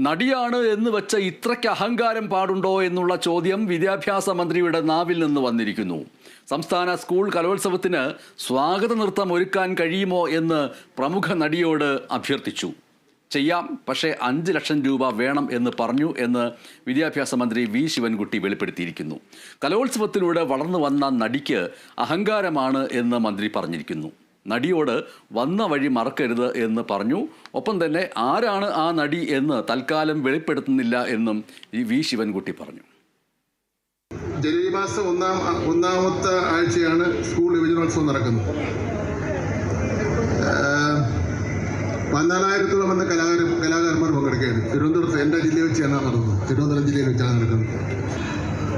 നടിയാണ് എന്ന് വെച്ച ഇത്രയ്ക്ക് അഹങ്കാരം പാടുണ്ടോ എന്നുള്ള ചോദ്യം വിദ്യാഭ്യാസ മന്ത്രിയുടെ നാവിൽ നിന്ന് വന്നിരിക്കുന്നു. സംസ്ഥാന സ്കൂൾ കലോത്സവത്തിന് സ്വാഗത നൃത്തം ഒരുക്കാൻ കഴിയുമോ എന്ന് പ്രമുഖ നടിയോട് അഭ്യർത്ഥിച്ചു. ചെയ്യാം പക്ഷേ അഞ്ച് ലക്ഷം രൂപ വേണം എന്ന് പറഞ്ഞു എന്ന് വിദ്യാഭ്യാസ മന്ത്രി വി ശിവൻകുട്ടി വെളിപ്പെടുത്തിയിരിക്കുന്നു. കലോത്സവത്തിലൂടെ വളർന്നു വന്ന നടിക്ക് അഹങ്കാരമാണ് എന്ന് മന്ത്രി പറഞ്ഞിരിക്കുന്നു. നടിയോട് വന്ന വഴി മറക്കരുത് എന്ന് പറഞ്ഞു. ഒപ്പം തന്നെ ആരാണ് ആ നടി എന്ന് തൽക്കാലം വെളിപ്പെടുത്തുന്നില്ല എന്നും ഈ വി ശിവൻകുട്ടി പറഞ്ഞു. ജനുവരി മാസം ഒന്നാം ഒന്നാമത്തെ ആഴ്ചയാണ് സ്കൂൾ യുവജനോത്സവം നടക്കുന്നത്. പതിനാലായിരത്തോളം വന്ന കലാകാര കലാകാരന്മാർ പങ്കെടുക്കുകയാണ്. തിരുവനന്തപുരത്ത് എന്റെ ജില്ലയിൽ വെച്ചാണ് നടന്നത്. തിരുവനന്തപുരം ജില്ലയിൽ വെച്ചാണ് നടക്കുന്നത്.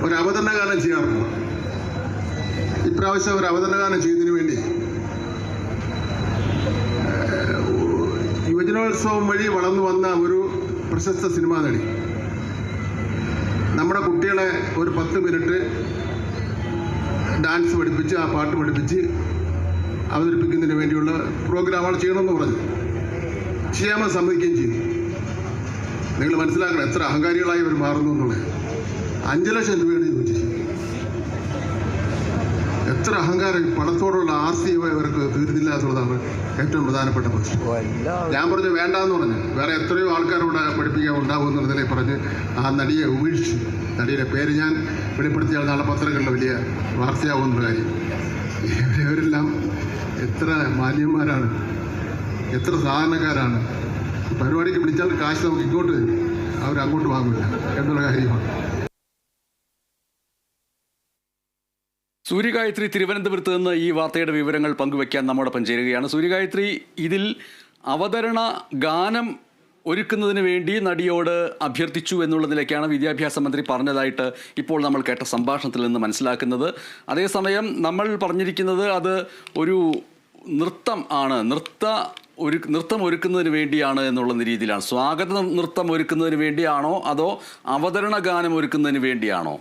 ഒരു അവതരണ ഗാനം ചെയ്യാറുണ്ട് ഇപ്രാവശ്യം ഒരു അവതരണ ഗാനം ചെയ്യുന്നതിന് വേണ്ടി യുവജനോത്സവം വഴി വളർന്നു വന്ന ഒരു പ്രശസ്ത സിനിമാ നടി. നമ്മുടെ കുട്ടികളെ ഒരു പത്ത് മിനിറ്റ് ഡാൻസ് പഠിപ്പിച്ച് ആ പാട്ട് പഠിപ്പിച്ച് അവതരിപ്പിക്കുന്നതിന് വേണ്ടിയുള്ള പ്രോഗ്രാം പ്രോഗ്രാമുകൾ ചെയ്യണമെന്ന് പറഞ്ഞു. ചെയ്യാമെന്ന് സമ്മതിക്കുകയും ചെയ്തു. നിങ്ങൾ മനസ്സിലാക്കണം എത്ര അഹങ്കാരികളായി അവർ മാറുന്നു എന്നുള്ളത്. അഞ്ച് ലക്ഷം രൂപയാണ് എത്ര അഹങ്കാരം പണത്തോടുള്ള ആർത്തി ഇവർക്ക് തീരുന്നില്ല എന്നുള്ളതാണ് ഏറ്റവും പ്രധാനപ്പെട്ട പ്രശ്നം. ഞാൻ പറഞ്ഞു വേണ്ടാന്ന് പറഞ്ഞു. വേറെ എത്രയോ ആൾക്കാരോട് പഠിപ്പിക്കാൻ ഉണ്ടാവും എന്നുള്ളതിനെ പറഞ്ഞ് ആ നടിയെ ഉപേക്ഷിച്ചു നടിയുടെ പേര് ഞാൻ വെളിപ്പെടുത്തിയാൽ നാളെ പത്രങ്ങളിൽ വലിയ വാർത്തയാവുന്ന കാര്യം. ഇവരെല്ലാം എത്ര മാന്യന്മാരാണ് എത്ര സാധാരണക്കാരാണ്. പരിപാടിക്ക് വിളിച്ചാൽ കാശ് നമുക്ക് ഇങ്ങോട്ട് വരും. അവർ അങ്ങോട്ട് വാങ്ങില്ല എന്നുള്ള കാര്യമാണ്. സൂര്യഗായത്രി തിരുവനന്തപുരത്ത് നിന്ന് ഈ വാർത്തയുടെ വിവരങ്ങൾ പങ്കുവയ്ക്കാൻ നമ്മോടൊപ്പം ചേരുകയാണ്. സൂര്യഗായത്രി ഇതിൽ അവതരണ ഗാനം ഒരുക്കുന്നതിന് വേണ്ടി നടിയോട് അഭ്യർത്ഥിച്ചു എന്നുള്ള നിലയ്ക്കാണ് വിദ്യാഭ്യാസ മന്ത്രി പറഞ്ഞതായിട്ട് ഇപ്പോൾ നമ്മൾ കേട്ട സംഭാഷണത്തിൽ നിന്ന് മനസ്സിലാക്കുന്നത്. അതേസമയം നമ്മൾ പറഞ്ഞിരിക്കുന്നത് അത് ഒരു നൃത്തം ആണ്. നൃത്ത ഒരു നൃത്തം ഒരുക്കുന്നതിന് വേണ്ടിയാണ് എന്നുള്ള രീതിയിലാണ്. സ്വാഗത നൃത്തം ഒരുക്കുന്നതിന് വേണ്ടിയാണോ അതോ അവതരണ ഗാനം ഒരുക്കുന്നതിന് വേണ്ടിയാണോ?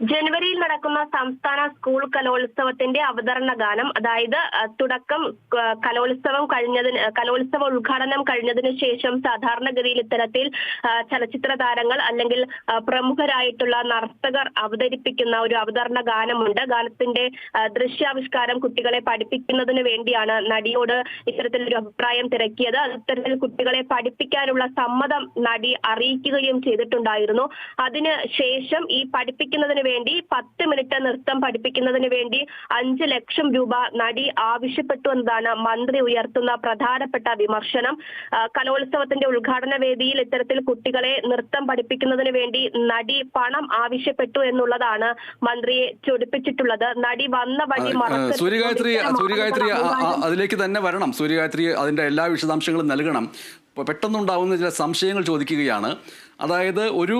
ജനുവരിയിൽ നടക്കുന്ന സംസ്ഥാന സ്കൂൾ കലോത്സവത്തിന്റെ അവതരണ ഗാനം അതായത് തുടക്കം കലോത്സവം കഴിഞ്ഞതിന് കലോത്സവ ഉദ്ഘാടനം കഴിഞ്ഞതിന് ശേഷം സാധാരണഗതിയിൽ ഇത്തരത്തിൽ ചലച്ചിത്ര താരങ്ങൾ അല്ലെങ്കിൽ പ്രമുഖരായിട്ടുള്ള നർത്തകർ അവതരിപ്പിക്കുന്ന ഒരു അവതരണ ഗാനമുണ്ട്. ഗാനത്തിന്റെ ദൃശ്യാവിഷ്കാരം കുട്ടികളെ പഠിപ്പിക്കുന്നതിന് വേണ്ടിയാണ് നടിയോട് ഇത്തരത്തിലൊരു അഭിപ്രായം തിരക്കിയത്. അത്തരത്തിൽ കുട്ടികളെ പഠിപ്പിക്കാനുള്ള സമ്മതം നടി അറിയിക്കുകയും ചെയ്തിട്ടുണ്ടായിരുന്നു. അതിന് ശേഷം ഈ പഠിപ്പിക്കുന്നതിന് വേണ്ടി പത്ത് മിനിറ്റ് നൃത്തം പഠിപ്പിക്കുന്നതിന് വേണ്ടി അഞ്ച് ലക്ഷം രൂപ നടി ആവശ്യപ്പെട്ടു എന്നതാണ് മന്ത്രി ഉയർത്തുന്ന പ്രധാനപ്പെട്ട വിമർശനം. കലോത്സവത്തിന്റെ ഉദ്ഘാടന വേദിയിൽ ഇത്തരത്തിൽ കുട്ടികളെ നൃത്തം പഠിപ്പിക്കുന്നതിന് വേണ്ടി നടി പണം ആവശ്യപ്പെട്ടു എന്നുള്ളതാണ് മന്ത്രിയെ ചൊടിപ്പിച്ചിട്ടുള്ളത്. നടി വന്ന വഴി സൂര്യഗായത്രി സൂര്യഗായത്രി അതിലേക്ക് തന്നെ വരണം. സൂര്യഗായത്രി അതിന്റെ എല്ലാ വിശദാംശങ്ങളും നൽകണം. പെട്ടെന്നുണ്ടാവുന്ന ചില സംശയങ്ങൾ ചോദിക്കുകയാണ്. അതായത് ഒരു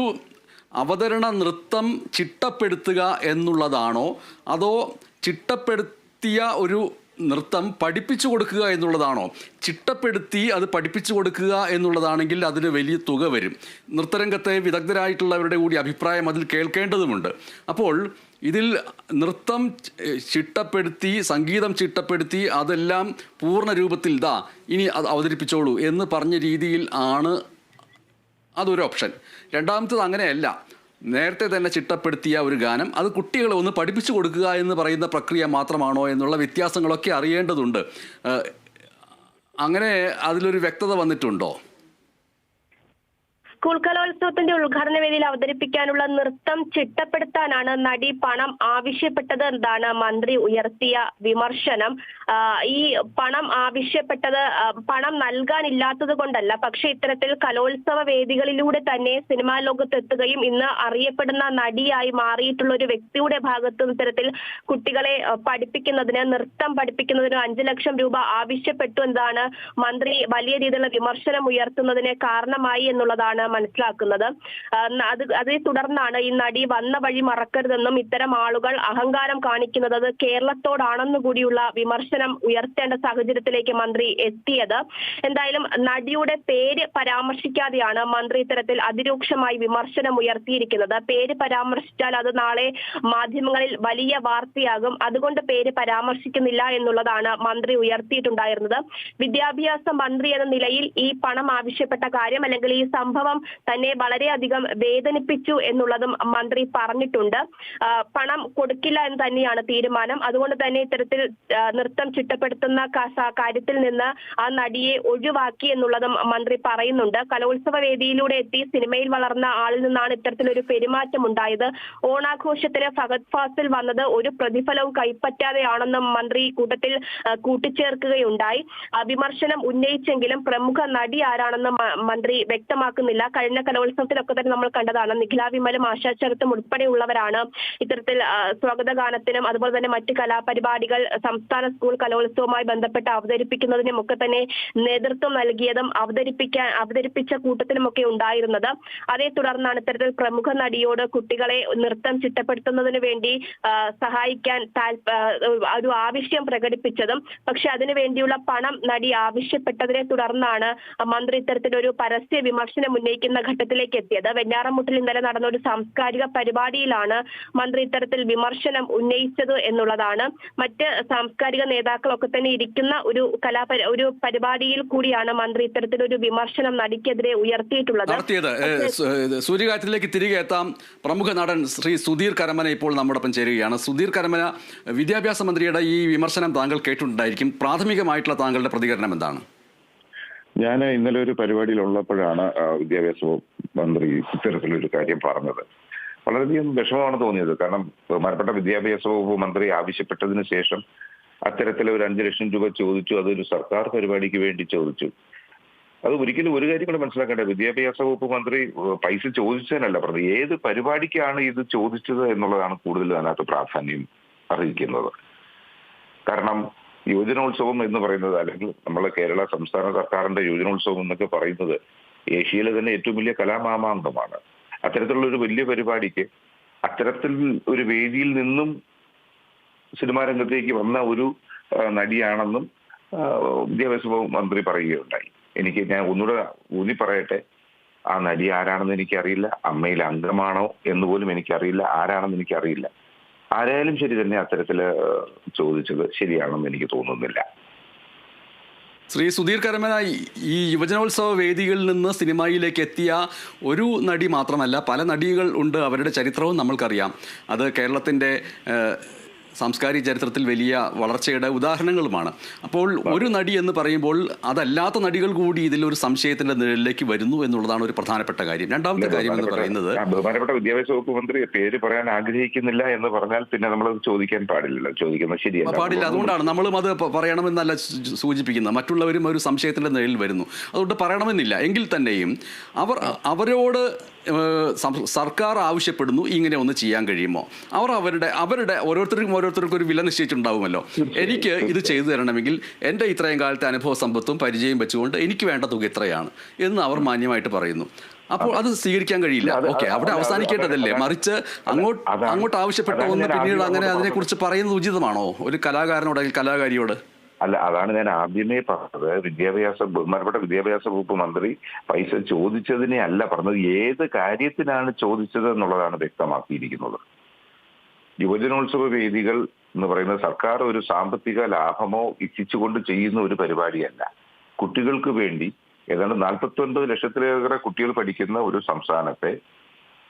അവതരണ നൃത്തം ചിട്ടപ്പെടുത്തുക എന്നുള്ളതാണോ? അതോ ചിട്ടപ്പെടുത്തിയ ഒരു നൃത്തം പഠിപ്പിച്ചു കൊടുക്കുക എന്നുള്ളതാണോ? ചിട്ടപ്പെടുത്തി അത് പഠിപ്പിച്ചു കൊടുക്കുക എന്നുള്ളതാണെങ്കിൽ അതിന് വലിയ തുക വരും. നൃത്തരംഗത്തെ വിദഗ്ധരായിട്ടുള്ളവരുടെ കൂടി അഭിപ്രായം അതിൽ കേൾക്കേണ്ടതുമുണ്ട്. അപ്പോൾ ഇതിൽ നൃത്തം ചിട്ടപ്പെടുത്തി സംഗീതം ചിട്ടപ്പെടുത്തി അതെല്ലാം പൂർണ രൂപത്തിൽ ദാ ഇനി അത് അവതരിപ്പിച്ചോളൂ എന്ന് പറഞ്ഞ രീതിയിൽ ആണ് അതൊരു ഓപ്ഷൻ. രണ്ടാമത്തത് അങ്ങനെയല്ല. നേരത്തെ തന്നെ ചിട്ടപ്പെടുത്തിയ ഒരു ഗാനം അത് കുട്ടികളെ ഒന്ന് പഠിപ്പിച്ചു കൊടുക്കുക എന്ന് പറയുന്ന പ്രക്രിയ മാത്രമാണോ എന്നുള്ള വ്യത്യാസങ്ങളൊക്കെ അറിയേണ്ടതുണ്ട്. അങ്ങനെ അതിലൊരു വ്യക്തത വന്നിട്ടുണ്ടോ? സ്കൂൾ കലോത്സവത്തിന്റെ ഉദ്ഘാടന വേദിയിൽ അവതരിപ്പിക്കാനുള്ള നൃത്തം ചിട്ടപ്പെടുത്താനാണ് നടി പണം ആവശ്യപ്പെട്ടത് എന്നാണ് മന്ത്രി ഉയർത്തിയ വിമർശനം. ഈ പണം ആവശ്യപ്പെട്ടത് പണം നൽകാനില്ലാത്തത് കൊണ്ടല്ല പക്ഷെ ഇത്തരത്തിൽ കലോത്സവ വേദികളിലൂടെ തന്നെ സിനിമാ ലോകത്ത് എത്തുകയും ഇന്ന് അറിയപ്പെടുന്ന നടിയായി മാറിയിട്ടുള്ള ഒരു വ്യക്തിയുടെ ഭാഗത്തും ഇത്തരത്തിൽ കുട്ടികളെ പഠിപ്പിക്കുന്നതിന് നൃത്തം പഠിപ്പിക്കുന്നതിന് അഞ്ചു ലക്ഷം രൂപ ആവശ്യപ്പെട്ടു എന്നാണ് മന്ത്രി വലിയ രീതിയിലുള്ള വിമർശനം ഉയർത്തുന്നതിന് കാരണമായി എന്നുള്ളതാണ് മനസ്സിലാക്കുന്നത്. അത് അതേ തുടർന്നാണ് ഈ നടി വന്ന വഴി മറക്കരുതെന്നും ഇത്തരം ആളുകൾ അഹങ്കാരം കാണിക്കുന്നത് അത് കേരളത്തോടാണെന്നു കൂടിയുള്ള വിമർശനം ഉയർത്തേണ്ട സാഹചര്യത്തിലേക്ക് മന്ത്രി എത്തിയത്. എന്തായാലും നടിയുടെ പേര് പരാമർശിക്കാതെയാണ് മന്ത്രി ഇത്തരത്തിൽ അതിരൂക്ഷമായി വിമർശനം ഉയർത്തിയിരിക്കുന്നത്. പേര് പരാമർശിച്ചാൽ അത് നാളെ മാധ്യമങ്ങളിൽ വലിയ വാർത്തയാകും. അതുകൊണ്ട് പേര് പരാമർശിക്കുന്നില്ല എന്നുള്ളതാണ് മന്ത്രി ഉയർത്തിയിട്ടുണ്ടായിരുന്നത്. വിദ്യാഭ്യാസ മന്ത്രി എന്ന നിലയിൽ ഈ പണം ആവശ്യപ്പെട്ട കാര്യം അല്ലെങ്കിൽ ഈ സംഭവം തന്നെ വളരെയധികം വേദനിപ്പിച്ചു എന്നുള്ളതും മന്ത്രി പറഞ്ഞിട്ടുണ്ട്. പണം കൊടുക്കില്ല എന്ന് തന്നെയാണ് തീരുമാനം. അതുകൊണ്ട് തന്നെ ഇത്തരത്തിൽ നൃത്തം ചിട്ടപ്പെടുത്തുന്ന കാര്യത്തിൽ നിന്ന് ആ നടിയെ ഒഴിവാക്കി എന്നുള്ളതും മന്ത്രി പറയുന്നുണ്ട്. കലോത്സവ വേദിയിലൂടെ എത്തി സിനിമയിൽ വളർന്ന ആളിൽ നിന്നാണ് ഇത്തരത്തിലൊരു പെരുമാറ്റം ഉണ്ടായത് ഓണാഘോഷത്തിന് ഫഹദ് ഫാസിൽ വന്നത് ഒരു പ്രതിഫലവും കൈപ്പറ്റാതെയാണെന്നും മന്ത്രി കൂട്ടത്തിൽ കൂട്ടിച്ചേർക്കുകയുണ്ടായി. വിമർശനം ഉന്നയിച്ചെങ്കിലും പ്രമുഖ നടി ആരാണെന്ന് മന്ത്രി വ്യക്തമാക്കുന്നില്ല. കഴിഞ്ഞ കലോത്സവത്തിലൊക്കെ തന്നെ നമ്മൾ കണ്ടതാണ്. നിഖില വിമലും ആശാ ശരത്തും ഉൾപ്പെടെയുള്ളവരാണ് ഇത്തരത്തിൽ സ്വാഗത ഗാനത്തിനും അതുപോലെ തന്നെ മറ്റ് കലാപരിപാടികൾ സംസ്ഥാന സ്കൂൾ കലോത്സവവുമായി ബന്ധപ്പെട്ട് അവതരിപ്പിക്കുന്നതിനും ഒക്കെ തന്നെ നേതൃത്വം നൽകിയതും അവതരിപ്പിക്കാൻ അവതരിപ്പിച്ച കൂട്ടത്തിനുമൊക്കെ ഉണ്ടായിരുന്നത്. അതേ തുടർന്നാണ് ഇത്തരത്തിൽ പ്രമുഖ നടിയോട് കുട്ടികളെ നൃത്തം ചിട്ടപ്പെടുത്തുന്നതിന് വേണ്ടി സഹായിക്കാൻ ഒരു ആവശ്യം പ്രകടിപ്പിച്ചതും പക്ഷെ അതിനു വേണ്ടിയുള്ള പണം നടി ആവശ്യപ്പെട്ടതിനെ തുടർന്നാണ് മന്ത്രി ഇത്തരത്തിലൊരു പരസ്യ വിമർശനം ഉന്നയിക്കുന്ന ഘട്ടത്തിലേക്ക് എത്തിയത്. വെഞ്ഞാറമുട്ടിൽ ഇന്നലെ നടന്ന ഒരു സാംസ്കാരിക പരിപാടിയിലാണ് മന്ത്രി ഇത്തരത്തിൽ വിമർശനം ഉന്നയിച്ചത് എന്നുള്ളതാണ്. മറ്റ് സാംസ്കാരിക നേതാക്കളൊക്കെ തന്നെ ഇരിക്കുന്ന ഒരു കലാപരി ഒരു പരിപാടിയിൽ കൂടിയാണ് മന്ത്രി ഇത്തരത്തിലൊരു വിമർശനം നടിക്കെതിരെ ഉയർത്തിയിട്ടുള്ളത്. സൂര്യകാറ്റിലേക്ക് തിരികെ എത്താം പ്രമുഖ നടൻ ശ്രീ സുധീർ കരമന ഇപ്പോൾ നമ്മോടൊപ്പം ചേരുകയാണ്. സുധീർ കരമന വിദ്യാഭ്യാസ മന്ത്രിയുടെ ഈ വിമർശനം താങ്കൾ കേട്ടിട്ടുണ്ടായിരിക്കും. പ്രാഥമികമായിട്ടുള്ള താങ്കളുടെ പ്രതികരണം എന്താണ്? ഞാൻ ഇന്നലെ ഒരു പരിപാടിയിൽ ഉള്ളപ്പോഴാണ് വിദ്യാഭ്യാസ മന്ത്രി ഇത്തരത്തിലൊരു കാര്യം പറഞ്ഞത്. വളരെയധികം വിഷമമാണ് തോന്നിയത്. കാരണം ബഹുമാനപ്പെട്ട വിദ്യാഭ്യാസ വകുപ്പ് മന്ത്രി ആവശ്യപ്പെട്ടതിന് ശേഷം അത്തരത്തിൽ ഒരു അഞ്ചു ലക്ഷം രൂപ ചോദിച്ചു അതൊരു സർക്കാർ പരിപാടിക്ക് വേണ്ടി ചോദിച്ചു. അത് ഒരിക്കലും ഒരു കാര്യം കൂടെ മനസ്സിലാക്കേണ്ടത്. വിദ്യാഭ്യാസ വകുപ്പ് മന്ത്രി പൈസ ചോദിച്ചതിനല്ല പറഞ്ഞത്. ഏത് പരിപാടിക്കാണ് ഇത് ചോദിച്ചത് എന്നുള്ളതാണ് കൂടുതൽ അതിനകത്ത് പ്രാധാന്യം അറിയിക്കുന്നത്. കാരണം യുവജനോത്സവം എന്ന് പറയുന്നത് അല്ലെങ്കിൽ നമ്മളെ കേരള സംസ്ഥാന സർക്കാരിന്റെ യുവജനോത്സവം എന്നൊക്കെ പറയുന്നത് ഏഷ്യയിലെ തന്നെ ഏറ്റവും വലിയ കലാമാമാങ്കമാണ്. അത്തരത്തിലുള്ള ഒരു വലിയ പരിപാടിക്ക് അത്തരത്തിൽ ഒരു വേദിയിൽ നിന്നും സിനിമാ രംഗത്തേക്ക് വന്ന ഒരു നടിയാണെന്നും വിദ്യാഭ്യാസ മന്ത്രി പറയുകയുണ്ടായി. എനിക്ക് ഞാൻ ഒന്നുകൂടെ ഊന്നി പറയട്ടെ ആ നടി ആരാണെന്ന് എനിക്കറിയില്ല അമ്മയിൽ അംഗമാണോ എന്ന് പോലും എനിക്കറിയില്ല ആരാണെന്ന് എനിക്കറിയില്ല. ആരായാലും ശരി തന്നെ അത്തരത്തിൽ ചോദിച്ചത് ശരിയാണെന്ന് എനിക്ക് തോന്നുന്നില്ല. ശ്രീ സുധീർ കരമന ഈ- യുവജനോത്സവ വേദികളിൽ നിന്ന് സിനിമയിലേക്ക് എത്തിയ ഒരു നടി മാത്രമല്ല പല നടികൾ ഉണ്ട് അവരുടെ ചരിത്രവും നമ്മൾക്കറിയാം. അത് കേരളത്തിന്റെ സാംസ്കാരിക ചരിത്രത്തിൽ വലിയ വളർച്ചയുടെ ഉദാഹരണങ്ങളുമാണ്. അപ്പോൾ ഒരു നടി എന്ന് പറയുമ്പോൾ അതല്ലാത്ത നടികൾ കൂടി ഇതിലൊരു സംശയത്തിന്റെ നിഴലിലേക്ക് വരുന്നു എന്നുള്ളതാണ് ഒരു പ്രധാനപ്പെട്ട കാര്യം. രണ്ടാമത്തെ കാര്യം എന്ന് പറയുന്നത് ബഹുമാനപ്പെട്ട വിദ്യാഭ്യാസ വകുപ്പ് മന്ത്രി പേര് പറയാൻ ആഗ്രഹിക്കുന്നില്ല എന്ന് പറഞ്ഞാൽ പിന്നെ നമ്മൾ ചോദിക്കാൻ പാടില്ലല്ലോ. ചോദിക്കുന്നത് ശരിയല്ല. പാടില്ല. അതുകൊണ്ടാണ് നമ്മളും അത് പറയണമെന്നല്ല സൂചിപ്പിക്കുന്നത്. മറ്റുള്ളവരും ഒരു സംശയത്തിന്റെ നിഴലിൽ വരുന്നു. അതുകൊണ്ട് പറയണമെന്നില്ല. എങ്കിൽ തന്നെയും അവർ അവരോട് സർക്കാർ ആവശ്യപ്പെടുന്നു ഇങ്ങനെ ഒന്ന് ചെയ്യാൻ കഴിയുമോ? അവർ അവരുടെ അവരുടെ ഓരോരുത്തർക്കും ഓരോരുത്തർക്കും ഒരു വില നിശ്ചയിച്ചിട്ടുണ്ടാവുമല്ലോ. എനിക്ക് ഇത് ചെയ്തു തരണമെങ്കിൽ എന്റെ ഇത്രയും കാലത്തെ അനുഭവ സമ്പത്തും പരിചയം വെച്ചുകൊണ്ട് എനിക്ക് വേണ്ട തുക ഇത്രയാണ് എന്ന് അവർ മാന്യമായിട്ട് പറയുന്നു. അപ്പോൾ അത് സ്വീകരിക്കാൻ കഴിയില്ല. ഓക്കെ അവിടെ അവസാനിക്കേണ്ടതല്ലേ? മറിച്ച് അങ്ങോട്ട് അങ്ങോട്ട് ആവശ്യപ്പെട്ട ഒന്ന് പിന്നീട് അങ്ങനെ അതിനെ അതിനെക്കുറിച്ച് പറയുന്നത് ഉചിതമാണോ? ഒരു കലാകാരനോട് അല്ലെങ്കിൽ കലാകാരിയോട്? അല്ല അതാണ് ഞാൻ ആദ്യമേ പറഞ്ഞത്. വിദ്യാഭ്യാസ ബഹുമാനപ്പെട്ട വിദ്യാഭ്യാസ വകുപ്പ് മന്ത്രി പൈസ ചോദിച്ചതിനെ അല്ല പറഞ്ഞത്. ഏത് കാര്യത്തിനാണ് ചോദിച്ചത് എന്നുള്ളതാണ് വ്യക്തമാക്കിയിരിക്കുന്നത്. യുവജനോത്സവ വേദികൾ എന്ന് പറയുന്നത് സർക്കാർ ഒരു സാമ്പത്തിക ലാഭമോ ഇച്ഛിച്ചുകൊണ്ട് ചെയ്യുന്ന ഒരു പരിപാടിയല്ല. കുട്ടികൾക്ക് വേണ്ടി ഏതാണ്ട് നാൽപ്പത്തി ഒൻപത് ലക്ഷത്തിലേറെ കുട്ടികൾ പഠിക്കുന്ന ഒരു സംസ്ഥാനത്തെ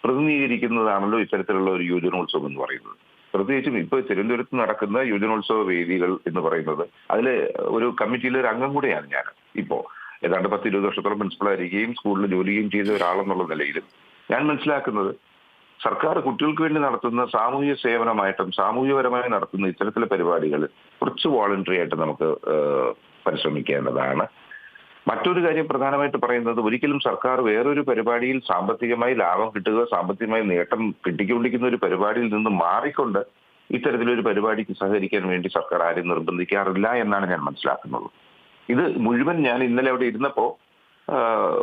പ്രതിനിധീകരിക്കുന്നതാണല്ലോ ഇത്തരത്തിലുള്ള ഒരു യുവജനോത്സവം എന്ന് പറയുന്നത്. പ്രത്യേകിച്ചും ഇപ്പൊ തിരുവനന്തപുരത്ത് നടക്കുന്ന യുവജനോത്സവ വേദികൾ എന്ന് പറയുന്നത് അതിൽ ഒരു കമ്മിറ്റിയിലെ ഒരു അംഗം കൂടെയാണ് ഞാൻ. ഇപ്പോ ഏതാണ്ട് പത്ത് ഇരുപത് വർഷത്തോളം പ്രിൻസിപ്പൾ ആയിരിക്കുകയും സ്കൂളിൽ ജോലിയും ചെയ്ത ഒരാളെന്നുള്ള നിലയിലും ഞാൻ മനസ്സിലാക്കുന്നത് സർക്കാർ കുട്ടികൾക്ക് വേണ്ടി നടത്തുന്ന സാമൂഹ്യ സേവനമായിട്ടും സാമൂഹ്യപരമായി നടത്തുന്ന ഇത്തരത്തിലെ പരിപാടികൾ കുറച്ച് വോളണ്ടറി ആയിട്ട് നമുക്ക് പരിശ്രമിക്കേണ്ടതാണ് മറ്റൊരു കാര്യം പ്രധാനമായിട്ട് പറയുന്നത് ഒരിക്കലും സർക്കാർ വേറൊരു പരിപാടിയിൽ സാമ്പത്തികമായി ലാഭം കിട്ടുക സാമ്പത്തികമായി നേട്ടം കിട്ടിക്കൊണ്ടിരിക്കുന്ന ഒരു പരിപാടിയിൽ നിന്ന് മാറിക്കൊണ്ട് ഇത്തരത്തിലൊരു പരിപാടിക്ക് സഹകരിക്കാൻ വേണ്ടി സർക്കാർ ആരും നിർബന്ധിക്കാറില്ല എന്നാണ് ഞാൻ മനസ്സിലാക്കുന്നത്. ഇത് മുഴുവൻ ഞാൻ ഇന്നലെ അവിടെ ഇരുന്നപ്പോ ആ,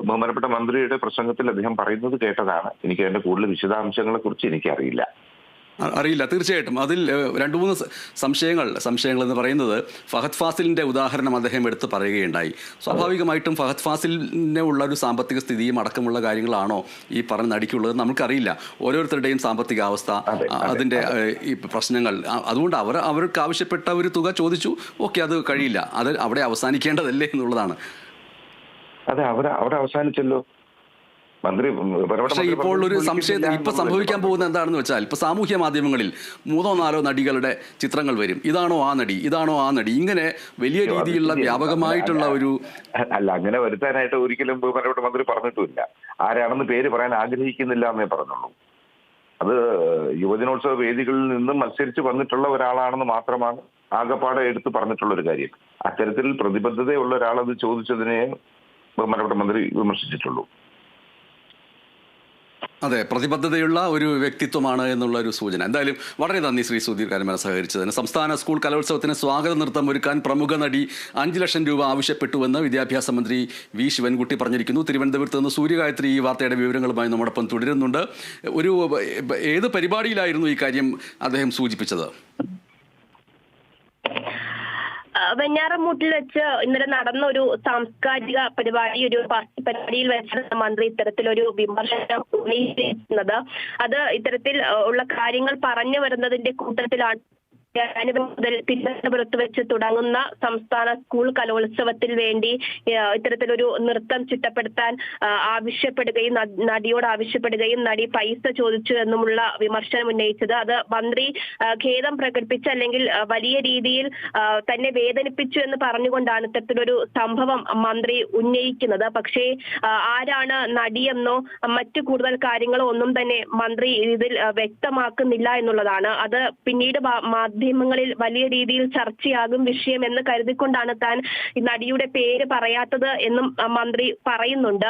ബഹുമാനപ്പെട്ട മന്ത്രിയുടെ പ്രസംഗത്തിൽ അദ്ദേഹം പറയുന്നത് കേട്ടതാണ്. എനിക്ക് അതിന്റെ കൂടുതൽ വിശദാംശങ്ങളെ കുറിച്ച് എനിക്കറിയില്ല. അറിയില്ല. തീർച്ചയായിട്ടും. അതിൽ രണ്ടു മൂന്ന് സംശയങ്ങൾ സംശയങ്ങൾ എന്ന് പറയുന്നത് ഫഹദ് ഫാസിലിന്റെ ഉദാഹരണം അദ്ദേഹം എടുത്ത് പറയുകയുണ്ടായി. സ്വാഭാവികമായിട്ടും ഫഹദ് ഫാസിലിനെ ഉള്ള ഒരു സാമ്പത്തിക സ്ഥിതിയും അടക്കമുള്ള കാര്യങ്ങളാണോ ഈ പറഞ്ഞ നടിക്കുള്ളത് നമുക്കറിയില്ല. ഓരോരുത്തരുടെയും സാമ്പത്തിക അവസ്ഥ അതിന്റെ അതിന്റെ ഈ പ്രശ്നങ്ങൾ അതുകൊണ്ട് അവർ അവർക്ക് ആവശ്യപ്പെട്ട ഒരു തുക ചോദിച്ചു. ഓക്കെ അത് കഴിയില്ല. അത് അവിടെ അവസാനിക്കേണ്ടതല്ലേ എന്നുള്ളതാണ്. അതെ അവിടെ അവിടെ അവസാനിച്ചല്ലോ. മന്ത്രി പക്ഷേ ഇപ്പോൾ ഒരു സംശയം ഇപ്പൊ സംഭവിക്കാൻ പോകുന്ന എന്താണെന്ന് വെച്ചാൽ ഇപ്പൊ സാമൂഹ്യ മാധ്യമങ്ങളിൽ മൂന്നോ നാലോ നടികളുടെ ചിത്രങ്ങൾ വരും. ഇതാണോ ആ നടി? ഇതാണോ ആ നടി? ഇങ്ങനെ വലിയ രീതിയിലുള്ള വ്യാപകമായിട്ടുള്ള ഒരു അല്ല അങ്ങനെ വരുത്താനായിട്ട് ഒരിക്കലും ബഹുമാനപ്പെട്ട മന്ത്രി പറഞ്ഞിട്ടുമില്ല. ആരാണെന്ന് പേര് പറയാൻ ആഗ്രഹിക്കുന്നില്ല എന്നേ പറഞ്ഞുള്ളൂ. അത് യുവജനോത്സവ വേദികളിൽ നിന്നും മത്സരിച്ച് വന്നിട്ടുള്ള ഒരാളാണെന്ന് മാത്രമാണ് ആകപ്പാടെ എടുത്ത് പറഞ്ഞിട്ടുള്ള ഒരു കാര്യം. അത്തരത്തിൽ പ്രതിബദ്ധതയുള്ള ഒരാൾ അത് ചോദിച്ചതിനെ ബഹുമാനപ്പെട്ട മന്ത്രി വിമർശിച്ചിട്ടുള്ളൂ. അതെ പ്രതിബദ്ധതയുള്ള ഒരു വ്യക്തിത്വമാണ് എന്നുള്ള ഒരു സൂചന. എന്തായാലും വളരെ നന്ദി ശ്രീ സുധീർ കാരമന സഹകരിച്ചതിന്. സംസ്ഥാന സ്കൂൾ കലോത്സവത്തിന് സ്വാഗത നൃത്തം ഒരുക്കാൻ പ്രമുഖ നടി അഞ്ച് ലക്ഷം രൂപ ആവശ്യപ്പെട്ടുവെന്ന് വിദ്യാഭ്യാസ മന്ത്രി വി. ശിവൻകുട്ടി പറഞ്ഞിരിക്കുന്നു. തിരുവനന്തപുരത്ത് നിന്ന് സൂര്യഗായത്രി ഈ വാർത്തയുടെ വിവരങ്ങളുമായി നമ്മോടൊപ്പം തുടരുന്നുണ്ട്. ഒരു ഏത് പരിപാടിയിലായിരുന്നു ഈ കാര്യം അദ്ദേഹം സൂചിപ്പിച്ചത്? വെഞ്ഞാറമൂട്ടിൽ വെച്ച് ഇന്നലെ നടന്ന ഒരു സാംസ്കാരിക പരിപാടി ഒരു പരിപാടിയിൽ വെച്ചാണ് മന്ത്രി ഇത്തരത്തിലൊരു വിമർശനം ഉന്നയിച്ചിരുന്നത്. അത് ഇത്തരത്തിൽ ഉള്ള കാര്യങ്ങൾ പറഞ്ഞു വരുന്നതിന്റെ കൂട്ടത്തിലാണ് മുതൽ തിരുവനന്തപുരത്ത് വെച്ച് തുടങ്ങുന്ന സംസ്ഥാന സ്കൂൾ കലോത്സവത്തിൽ വേണ്ടി ഇത്തരത്തിലൊരു നൃത്തം ചിട്ടപ്പെടുത്താൻ ആവശ്യപ്പെടുകയും നടിയോട് ആവശ്യപ്പെടുകയും നടി പൈസ ചോദിച്ചു എന്നുമുള്ള വിമർശനം ഉന്നയിച്ചത്. അത് മന്ത്രി ഖേദം പ്രകടിപ്പിച്ച് അല്ലെങ്കിൽ വലിയ രീതിയിൽ തന്നെ വേദനിപ്പിച്ചു എന്ന് പറഞ്ഞുകൊണ്ടാണ് ഇത്തരത്തിലൊരു സംഭവം മന്ത്രി ഉന്നയിക്കുന്നത്. പക്ഷേ ആരാണ് നടിയെന്നോ മറ്റു കൂടുതൽ കാര്യങ്ങളോ ഒന്നും തന്നെ മന്ത്രി ഇതിൽ വ്യക്തമാക്കുന്നില്ല എന്നുള്ളതാണ്. അത് പിന്നീട് മാ- മാധ്യമങ്ങളിൽ വലിയ രീതിയിൽ ചർച്ചയാകും വിഷയം എന്ന് കരുതിക്കൊണ്ടാണ് താൻ നടിയുടെ പേര് പറയാത്തത് എന്നും മന്ത്രി പറയുന്നുണ്ട്.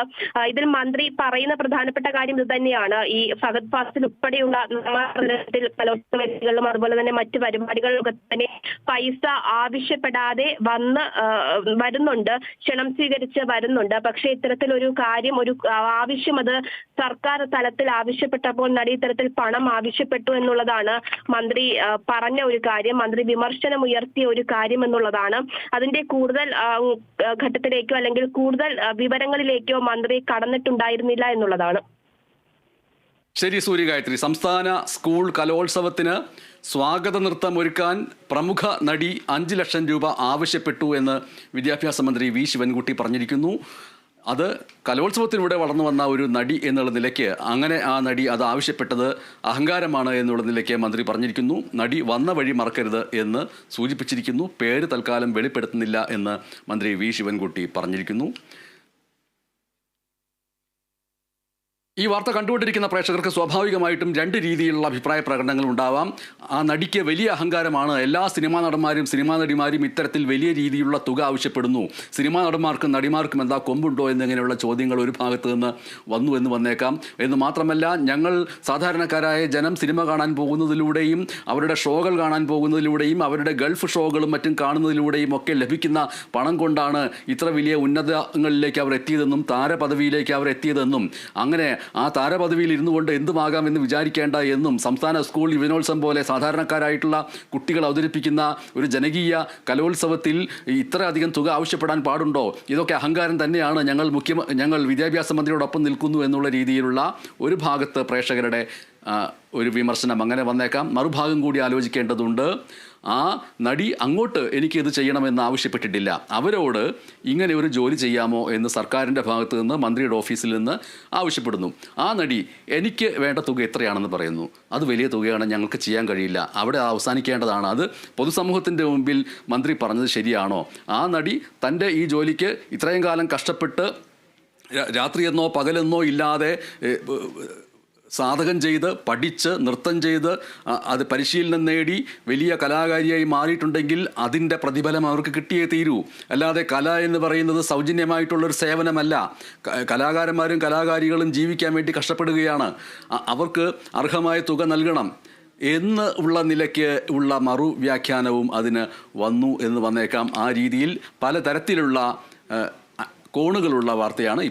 ഇതിൽ മന്ത്രി പറയുന്ന പ്രധാനപ്പെട്ട കാര്യം ഇത് തന്നെയാണ്. ഈ ഫഹദ് ഫാസിൽ ഉൾപ്പെടെയുള്ള നിർമ്മാണത്തിൽ കലോത്സവങ്ങളിലും അതുപോലെ തന്നെ മറ്റു പരിപാടികളിലൊക്കെ തന്നെ പൈസ ആവശ്യപ്പെടാതെ വന്ന് വരുന്നുണ്ട്. ക്ഷണം സ്വീകരിച്ച് വരുന്നുണ്ട്. പക്ഷേ ഇത്തരത്തിലൊരു കാര്യം ഒരു ആവശ്യം അത് സർക്കാർ തലത്തിൽ ആവശ്യപ്പെട്ടപ്പോൾ നടി ഇത്തരത്തിൽ പണം ആവശ്യപ്പെട്ടു എന്നുള്ളതാണ് മന്ത്രി പറഞ്ഞ ഒരു കാര്യം മന്ത്രി വിമർശനം ഉയർത്തിയ ഒരു കാര്യം എന്നുള്ളതാണ്. അതിന്റെ കൂടുതൽ ഘട്ടത്തിലേക്കോ അല്ലെങ്കിൽ കൂടുതൽ വിവരങ്ങളിലേക്കോ മന്ത്രി കടന്നിട്ടുണ്ടായിരുന്നില്ല എന്നുള്ളതാണ്. ശരി സൂര്യഗായത്രി. സംസ്ഥാന സ്കൂൾ കലോത്സവത്തിന് സ്വാഗത നൃത്തം ഒരുക്കാൻ പ്രമുഖ നടി അഞ്ച് ലക്ഷം രൂപ ആവശ്യപ്പെട്ടു എന്ന് വിദ്യാഭ്യാസ മന്ത്രി വി. ശിവൻകുട്ടി പറഞ്ഞിരിക്കുന്നു. അത് കലോത്സവത്തിലൂടെ വളർന്നു വന്ന ഒരു നടി എന്നുള്ള നിലയ്ക്ക് അങ്ങനെ ആ നടി അത് ആവശ്യപ്പെട്ടത് അഹങ്കാരമാണ് എന്നുള്ള നിലയ്ക്ക് മന്ത്രി പറഞ്ഞിരിക്കുന്നു. നടി വന്ന വഴി മറക്കരുത് എന്ന് സൂചിപ്പിച്ചിരിക്കുന്നു. പേര് തൽക്കാലം വെളിപ്പെടുത്തുന്നില്ല എന്ന് മന്ത്രി വി. ശിവൻകുട്ടി പറഞ്ഞിരിക്കുന്നു. ഈ വാർത്ത കണ്ടുകൊണ്ടിരിക്കുന്ന പ്രേക്ഷകർക്ക് സ്വാഭാവികമായിട്ടും രണ്ട് രീതിയിലുള്ള അഭിപ്രായ പ്രകടനങ്ങൾ ഉണ്ടാവാം. ആ നടിക്ക് വലിയ അഹങ്കാരമാണ്. എല്ലാ സിനിമാ നടന്മാരും സിനിമാ നടിമാരും ഇത്തരത്തിൽ വലിയ രീതിയിലുള്ള തുക ആവശ്യപ്പെടുന്നു. സിനിമാ നടന്മാർക്കും നടിമാർക്കും എന്താ കൊമ്പുണ്ടോ എന്നിങ്ങനെയുള്ള ചോദ്യങ്ങൾ ഒരു ഭാഗത്ത് നിന്ന് വന്നു എന്ന് വന്നേക്കാം. എന്ന് മാത്രമല്ല ഞങ്ങൾ സാധാരണക്കാരായ ജനം സിനിമ കാണാൻ പോകുന്നതിലൂടെയും അവരുടെ ഷോകൾ കാണാൻ പോകുന്നതിലൂടെയും അവരുടെ ഗൾഫ് ഷോകളും മറ്റും കാണുന്നതിലൂടെയും ഒക്കെ ലഭിക്കുന്ന പണം കൊണ്ടാണ് ഇത്ര വലിയ ഉന്നതങ്ങളിലേക്ക് അവർ എത്തിയതെന്നും താരപദവിയിലേക്ക് അവർ എത്തിയതെന്നും. അങ്ങനെ ആ താരപദവിയിൽ ഇരുന്നു കൊണ്ട് എന്തുമാകാമെന്ന് വിചാരിക്കേണ്ട എന്നും സംസ്ഥാന സ്കൂൾ യുവനോത്സവം പോലെ സാധാരണക്കാരായിട്ടുള്ള കുട്ടികൾ അവതരിപ്പിക്കുന്ന ഒരു ജനകീയ കലോത്സവത്തിൽ ഇത്രയധികം തുക ആവശ്യപ്പെടാൻ പാടുണ്ടോ? ഇതൊക്കെ അഹങ്കാരം തന്നെയാണ് ഞങ്ങൾ മുഖ്യ ഞങ്ങൾ വിദ്യാഭ്യാസ മന്ത്രിയോടൊപ്പം നിൽക്കുന്നു എന്നുള്ള രീതിയിലുള്ള ഒരു ഭാഗത്ത് പ്രേക്ഷകരുടെ ഒരു വിമർശനം. അങ്ങനെ വന്നേക്കാം. മറുഭാഗം കൂടി ആലോചിക്കേണ്ടതുണ്ട്. ആ നടി അങ്ങോട്ട് എനിക്ക് ഇത് ചെയ്യണമെന്ന് ആവശ്യപ്പെട്ടിട്ടില്ല. അവരോട് ഇങ്ങനെ ഒരു ജോലി ചെയ്യാമോ എന്ന് സർക്കാരിന്റെ ഭാഗത്ത് നിന്ന് മന്ത്രിയുടെ ഓഫീസിൽ നിന്ന് ആവശ്യപ്പെടുന്നു. ആ നടി എനിക്ക് വേണ്ട തുക എത്രയാണെന്ന് പറയുന്നു. അത് വലിയ തുകയാണ് ഞങ്ങൾക്ക് ചെയ്യാൻ കഴിയില്ല. അവിടെ അവസാനിക്കേണ്ടതാണ്. അത് പൊതുസമൂഹത്തിന്റെ മുമ്പിൽ മന്ത്രി പറഞ്ഞത് ശരിയാണോ? ആ നടി തന്റെ ഈ ജോലിക്ക് ഇത്രയും കാലം കഷ്ടപ്പെട്ട് രാത്രിയെന്നോ പകലെന്നോ ഇല്ലാതെ സാധകം ചെയ്ത് പഠിച്ച് നൃത്തം ചെയ്ത് അത് പരിശീലനം നേടി വലിയ കലാകാരിയായി മാറിയിട്ടുണ്ടെങ്കിൽ അതിന്റെ പ്രതിഫലം അവർക്ക് കിട്ടിയേ തീരൂ. അല്ലാതെ കല എന്ന് പറയുന്നത് സൗജന്യമായിട്ടുള്ളൊരു സേവനമല്ല. കലാകാരന്മാരും കലാകാരികളും ജീവിക്കാൻ വേണ്ടി കഷ്ടപ്പെടുകയാണ്. അവർക്ക് അർഹമായ തുക നൽകണം. എന്ന് ഉള്ള നിലയ്ക്ക് ഉള്ള മറു വ്യാഖ്യാനവും അതിന് വന്നു എന്ന് വന്നേക്കാം. ആ രീതിയിൽ പലതരത്തിലുള്ള കോണുകളുള്ള വാർത്തയാണ്